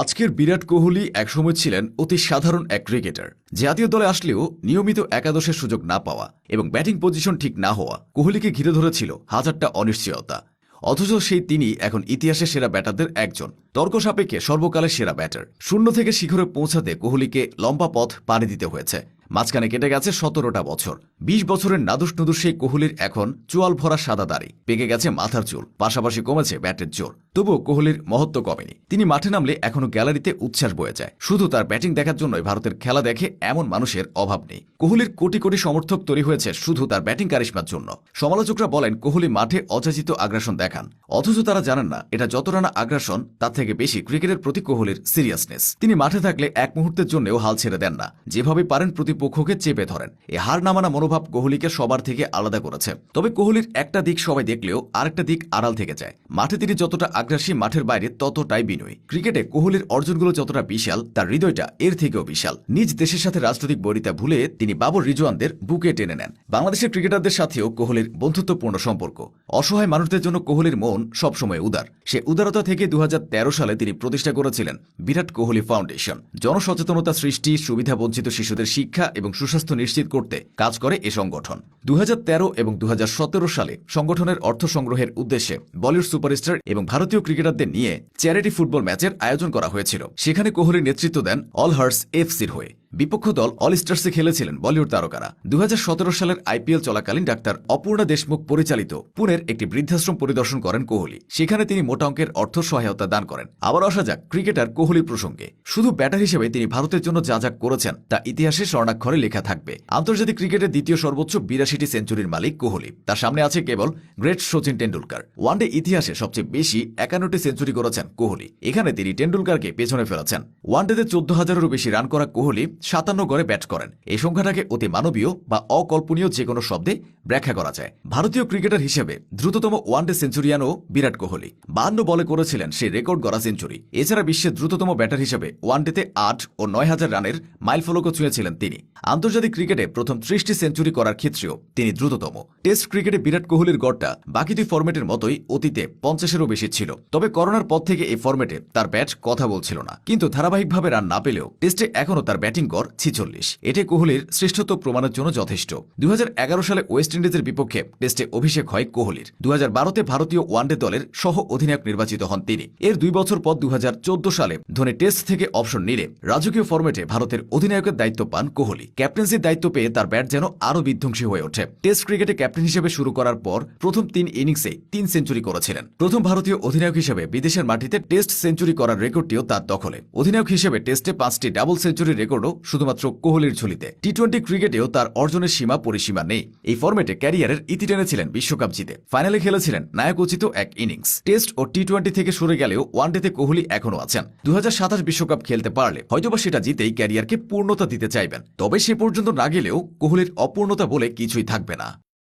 আজকের বিরাট কোহলি একসময় ছিলেন অতি সাধারণ এক ক্রিকেটার। জাতীয় দলে আসলেও নিয়মিত একাদশের সুযোগ না পাওয়া এবং ব্যাটিং পজিশন ঠিক না হওয়া কোহলিকে ঘিরে ধরেছিল হাজারটা অনিশ্চয়তা। অথচ সেই তিনি এখন ইতিহাসে সেরা ব্যাটারদের একজন। তর্ক সাপেক্ষে সর্বকালের সেরা ব্যাটার। শূন্য থেকে শিখরে পৌঁছাতে কোহলিকে লম্বা পথ পাড়ি দিতে হয়েছে। মাঝখানে কেটে গেছে সতেরোটা বছর। বিশ বছরের নাদুস নুদুস সেই কোহলির এখন চুয়াল ভরা সাদা দাড়ি। পেকে গেছে মাথার চুল, পাশাপাশি কমেছে ব্যাটের জোর। তবুও কোহলির মহত্ব কমেনি। তিনি মাঠে নামলে এখনও গ্যালারিতে উচ্ছ্বাস বয়ে যায়। শুধু তার ব্যাটিং দেখার জন্যই ভারতের খেলা দেখে এমন মানুষের অভাব নেই। কোহলির কোটি কোটি সমর্থক তৈরি হয়েছে শুধু তার ব্যাটিং কারিশমার জন্য। সমালোচকরা বলেন, কোহলি মাঠে অযাচিত আগ্রাসন দেখান। অথচ তারা জানেন না, এটা যত রানা আগ্রাসন, তার থেকে বেশি ক্রিকেটের প্রতি কোহলির সিরিয়াসনেস তিনি মাঠে থাকলে এক মুহূর্তের জন্যও হাল ছেড়ে দেন না। যেভাবে পারেন প্রতিপক্ষকে চেপে ধরেন। এ হার নামানা মনোভাব কোহলিকে সবার থেকে আলাদা করেছে। তবে কোহলির একটা দিক সবাই দেখলেও আরেকটা দিক আড়াল থেকে যায়। মাঠে তিনি যতটা আগ্রাসী, মাঠের বাইরে ততটাই বিনয়ী। ক্রিকেটে কোহলির অর্জনগুলো যতটা বিশাল, তার হৃদয়টা এর থেকেও বিশাল। নিজ দেশের সাথে রাজনৈতিক বরিতা ভুলে তিনি বাবর রিজওয়ানদের বুকে টেনে নেন। বাংলাদেশের ক্রিকেটারদের সাথেও কোহলির বন্ধুত্বপূর্ণ সম্পর্ক। অসহায় মানুষদের জন্য কোহলির মন সবসময় উদার। সে উদারতা থেকে দু হাজার তেরো সালে তিনি প্রতিষ্ঠা করেছিলেন বিরাট কোহলি ফাউন্ডেশন। জনসচেতনতা সৃষ্টি সুবিধা বঞ্চিত শিশুদের শিক্ষা এবং সুস্বাস্থ্য নিশ্চিত করতে কাজ করে এ সংগঠন। দু হাজার তেরো এবং দু হাজার সতেরো সালে সংগঠনের অর্থ সংগ্রহের উদ্দেশ্যে বলিউড সুপারস্টার এবং ভারতীয় ক্রিকেটারদের নিয়ে চ্যারিটি ফুটবল ম্যাচের আয়োজন করা হয়েছিল। সেখানে কোহলি নেতৃত্ব দেন অল হার্স এফসির হয়ে। বিপক্ষ দল অল স্টার্সে খেলেছিলেন বলিউড তারকারা। দুহাজার সতেরো সালের আইপিএল চলাকালীন ডাক্তার অপূর্ণা দেশমুখ পরিচালিত পুনের একটি বৃদ্ধাশ্রম পরিদর্শন করেন কোহলি। সেখানে তিনি মোটা অঙ্কের অর্থ সহায়তা দান করেন। আবার আসা যাক ক্রিকেটার কোহলি প্রসঙ্গে। শুধু ব্যাটার হিসেবে তিনি ভারতের জন্য যা যা করেছেন, তা ইতিহাসে স্বর্ণাক্ষরে লেখা থাকবে। আন্তর্জাতিক ক্রিকেটের দ্বিতীয় সর্বোচ্চ বিরাশিটি সেঞ্চুরির মালিক কোহলি। তার সামনে আছে কেবল great Sachin Tendulkar. One day ইতিহাসে সবচেয়ে বেশি একান্নটি সেঞ্চুরি করেছেন কোহলি। এখানে তিনি টেন্ডুলকারকে পেছনে ফেলেছেন। ওয়ানডেতে চোদ্দ হাজারেরও বেশি রান করা কোহলি সাতান্ন গড়ে ব্যাট করেন। এই সংখ্যাটাকে অতি মানবীয় বা অকল্পনীয় যে কোনো শব্দে ব্যাখ্যা করা যায়। ভারতীয় ক্রিকেটার হিসেবে দ্রুততম ওয়ানডে সেঞ্চুরিয়ানও বিরাট কোহলি। বান্ন বলে করেছিলেন সেই রেকর্ড গড়া সেঞ্চুরি। এছাড়া বিশ্বের দ্রুততম ব্যাটার হিসেবে ওয়ানডেতে আট ও নয় হাজার রানের মাইলফলকও ছুঁয়েছিলেন তিনি। আন্তর্জাতিক ক্রিকেটে প্রথম ত্রিশটি সেঞ্চুরি করার ক্ষেত্রেও তিনি দ্রুততম। টেস্ট ক্রিকেটে বিরাট কোহলির গড়টা বাকি দুই ফরম্যাটের মতোই অতীতে পঞ্চাশেরও বেশি ছিল। তবে করোনার পর থেকে এই ফরম্যাটে তার ব্যাট কথা বলছিল না। কিন্তু ধারাবাহিকভাবে রান না পেলেও টেস্টে এখনও তার ব্যাটিং গড় ছিচল্লিশ। এটি কোহলির শ্রেষ্ঠত্ব প্রমাণের জন্য যথেষ্ট। দু সালে ওয়েস্ট ইন্ডিজের বিপক্ষে টেস্টে অভিষেক হয় কোহলির। দু ভারতীয় ওয়ানডে দলের সহ অধিনায়ক নির্বাচিত হন তিনি। এর দুই বছর পর দু হাজার চোদ্দ সালে ধোনি টেস্ট থেকে অপশন নিলে রাজকীয় ফরম্যাটে ভারতের অধিনায়কের দায়িত্ব পান কোহলি। ক্যাপ্টেন্সির দায়িত্ব পেয়ে তার ব্যাট যেন আরও বিধ্বংসী হয়ে ওঠে। টেস্ট ক্রিকেটে ক্যাপ্টেন হিসেবে শুরু করার পর প্রথম তিন ইনিংসে তিন সেঞ্চুরি করেছিলেন। প্রথম ভারতীয় অধিনায়ক হিসেবে বিদেশের মাটিতে টেস্ট সেঞ্চুরি করার রেকর্ডটিও তার দখলে। অধিনায়ক হিসেবে টেস্টে পাঁচটি ডাবল সেঞ্চুরির রেকর্ডও শুধুমাত্র কোহলির ঝুলিতে। টি টোয়েন্টি ক্রিকেটেও তার অর্জনের সীমা পরিসীমা নেই। এই ফরম্যাটে ক্যারিয়ারের ইতি টেনেছিলেন বিশ্বকাপ জিতে। ফাইনালে খেলেছিলেন নায়কোচিত এক ইনিংস। টেস্ট ও টি টোয়েন্টি থেকে সরে গেলেও ওয়ানডেতে কোহলি এখনও আছেন। দু বিশ্বকাপ খেলতে পারলে হয়তোবা সেটা জিতেই ক্যারিয়ারকে পূর্ণতা দিতে চাইবেন। তবে সে পর্যন্ত না গেলেও কোহলির অপূর্ণতা বলে কিছুই থাকবে না।